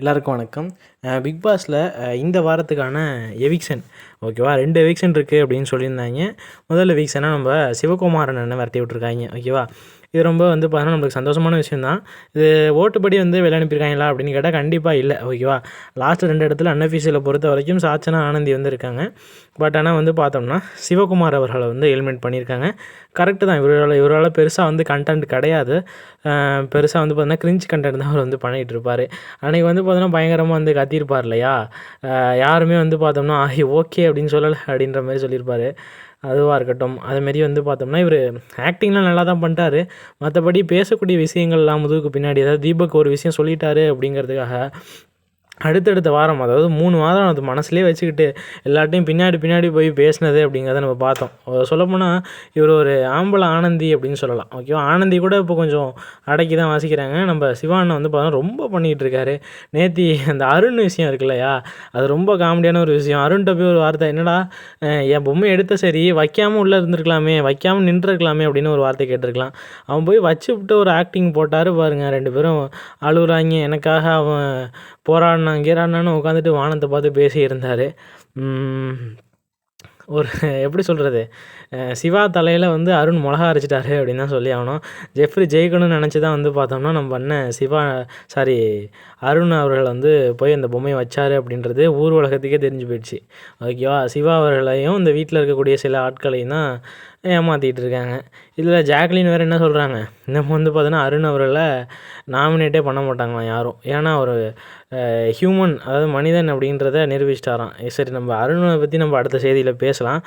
எல்லாருக்கும் வணக்கம். பிக் பாஸில் இந்த வாரத்துக்கான எவிக்ஷன் ஓகேவா? ரெண்டு எவிக்ஷன் இருக்குது அப்படின்னு சொல்லியிருந்தாங்க. முதல் எவிக்ஷனாக நம்ம சிவகுமாரன் அண்ணன் விரட்டி விட்ருக்காங்க ஓகேவா? இது ரொம்ப வந்து பார்த்தீங்கன்னா நம்மளுக்கு சந்தோஷமான விஷயம் தான் இது ஓட்டுப்படி வந்து வெளில அனுப்பியிருக்காங்களா அப்படின்னு கேட்டால் கண்டிப்பாக இல்லை. ஓகேவா? லாஸ்ட் ரெண்டு இடத்துல அன்அஃபீஷியலை பொறுத்த வரைக்கும் சாச்சனா ஆனந்தி வந்து இருக்காங்க. பட் ஆனால் வந்து பார்த்தோம்னா சிவகுமார் அவர்களை வந்து எலிமெண்ட் பண்ணியிருக்காங்க. கரெக்டு தான். இவரால் இவரால் பெருசாக வந்து கண்டென்ட் கிடையாது. பெருசாக வந்து பார்த்தீங்கன்னா கிரிஞ்ச் கண்டென்ட் தான் அவர் வந்து பண்ணிகிட்டு இருப்பார். அன்றைக்கி வந்து பார்த்தோன்னா பயங்கரமாக வந்து கத்தியிருப்பார் இல்லையா? யாருமே வந்து பார்த்தோம்னா ஆஹி ஓகே அப்படின்னு சொல்லலை அப்படின்ற மாதிரி சொல்லியிருப்பார். அதுவாக இருக்கட்டும். அதுமாரி வந்து பார்த்தோம்னா இவர் ஆக்டிங்லாம் நல்லா தான் பண்ணிட்டாரு மற்றபடி பேசக்கூடிய விஷயங்கள்லாம் முதுகுக்கு பின்னாடி ஏதாவது தீபக் ஒரு விஷயம் சொல்லிட்டாரு அப்படிங்கிறதுக்காக அடுத்தடுத்த வாரம் அதாவது மூணு வாரம் அது மனசுலேயே வச்சுக்கிட்டு எல்லாட்டையும் பின்னாடி பின்னாடி போய் பேசினது அப்படிங்கிறத நம்ம பார்த்தோம். சொல்லப்போனால் இவர் ஒரு ஆம்பளை ஆனந்தி அப்படின்னு சொல்லலாம். ஓகேவா ஆனந்தி கூட இப்போ கொஞ்சம் அடக்கி தான் வாசிக்கிறாங்க. நம்ம சிவாண்ணன் வந்து பார்த்தா ரொம்ப பண்ணிகிட்டு இருக்காரு. நேத்தி அந்த அருண் விஷயம் இருக்கு இல்லையா? அது ரொம்ப காமெடியான ஒரு விஷயம். அருண்கிட்ட போய் ஒரு வார்த்தை என்னடா என் பொம்மை எடுத்த சரி வைக்காமல் உள்ளே இருந்திருக்கலாமே வைக்காமல் நின்றுருக்கலாமே அப்படின்னு ஒரு வார்த்தை கேட்டிருக்கலாம். அவன் போய் வச்சுவிட்டு ஒரு ஆக்டிங் போட்டார் பாருங்கள் ரெண்டு பேரும் அழுகுறாங்க. எனக்காக அவன் கீரா அண்ணான்னு உட்காந்துட்டு வானத்தை பார்த்து பேசியிருந்தார். ஒரு எப்படி சொல்கிறது சிவா தலையில் வந்து அருண் மிளகா அரைச்சிட்டாரு அப்படின்னு தான் சொல்லி ஆகணும். ஜெஃப்ரி ஜெயிக்கணும்னு நினச்சி தான் வந்து பார்த்தோம்னா நம்ம அண்ணன் சிவா சாரி அருண் அவர்கள் வந்து போய் அந்த பொம்மையை வச்சார் அப்படின்றது ஊர் உலகத்துக்கே தெரிஞ்சு போயிடுச்சு. ஓகேவா சிவா அவர்களையும் இந்த வீட்டில் இருக்கக்கூடிய சில ஆட்களையும் தான் ஏமாற்றிட்டு இருக்காங்க. இதில் ஜாக்லின் வேறு என்ன சொல்கிறாங்க நம்ம வந்து பார்த்தோன்னா அருண் அவர்களை நாமினேட்டே பண்ண மாட்டாங்களாம் யாரும். ஏன்னா ஒரு ஹியூமன் அதாவது மனிதன் அப்படின்றத நிரூபிச்சிட்டாராம். சரி நம்ம அருணை பற்றி நம்ம அடுத்த செய்தியில் பேசலாம்.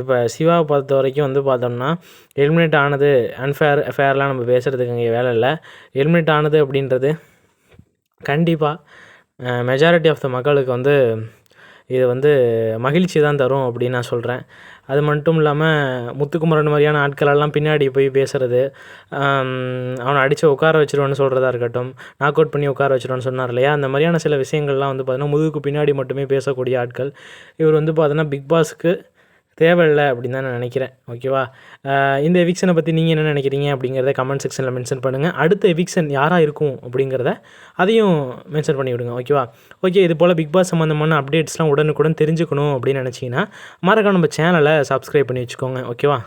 இப்போ சிவாவை பொறுத்த வரைக்கும் வந்து பார்த்தோம்னா எலிமினேட் ஆனது அன்ஃபேர் ஃபேர்லாம் நம்ம பேசுகிறதுக்கு இங்கே வேலை இல்லை. எலிமினேட் ஆனது அப்படின்றது கண்டிப்பாக மெஜாரிட்டி ஆஃப் த மக்களுக்கு வந்து இது வந்து மகிழ்ச்சி தான் தரும் அப்படின்னு நான் சொல்கிறேன் அது மட்டும் இல்லாமல் முத்துக்குமரன் மாதிரியான ஆட்களெல்லாம் பின்னாடி போய் பேசுகிறது அவனை அடித்து உட்கார வச்சிருவேன்னு சொல்கிறதா இருக்கட்டும் நாக் அவுட் பண்ணி உட்கார வச்சிருவேன்னு சொன்னார் இல்லையா? அந்த மாதிரியான சில விஷயங்கள்லாம் வந்து பார்த்தீங்கன்னா முதுகுக்கு பின்னாடி மட்டுமே பேசக்கூடிய ஆட்கள். இவர் வந்து பார்த்தீங்கன்னா பிக் பாஸுக்கு தேவையில்லை அப்படின்னு தான் நான் நினைக்கிறேன். ஓகேவா? இந்த எவிக்ஷனை பற்றி நீங்கள் என்ன நினைக்கிறீங்க அப்படிங்கிறத கமெண்ட் செக்ஷனில் மென்ஷன் பண்ணுங்கள் அடுத்த எவிக்ஷன் யாராக இருக்கும் அப்படிங்கிறத அதையும் மென்ஷன் பண்ணி விடுங்க ஓகேவா? ஓகே இது போல் பிக் பாஸ் சம்மந்தமான அப்டேட்ஸ்லாம் உடனுக்குடன் தெரிஞ்சுக்கணும் அப்படின்னு நினச்சிங்கன்னா மறக்காம நம்ம சேனலை சப்ஸ்கிரைப் பண்ணி வச்சுக்கோங்க. ஓகேவா?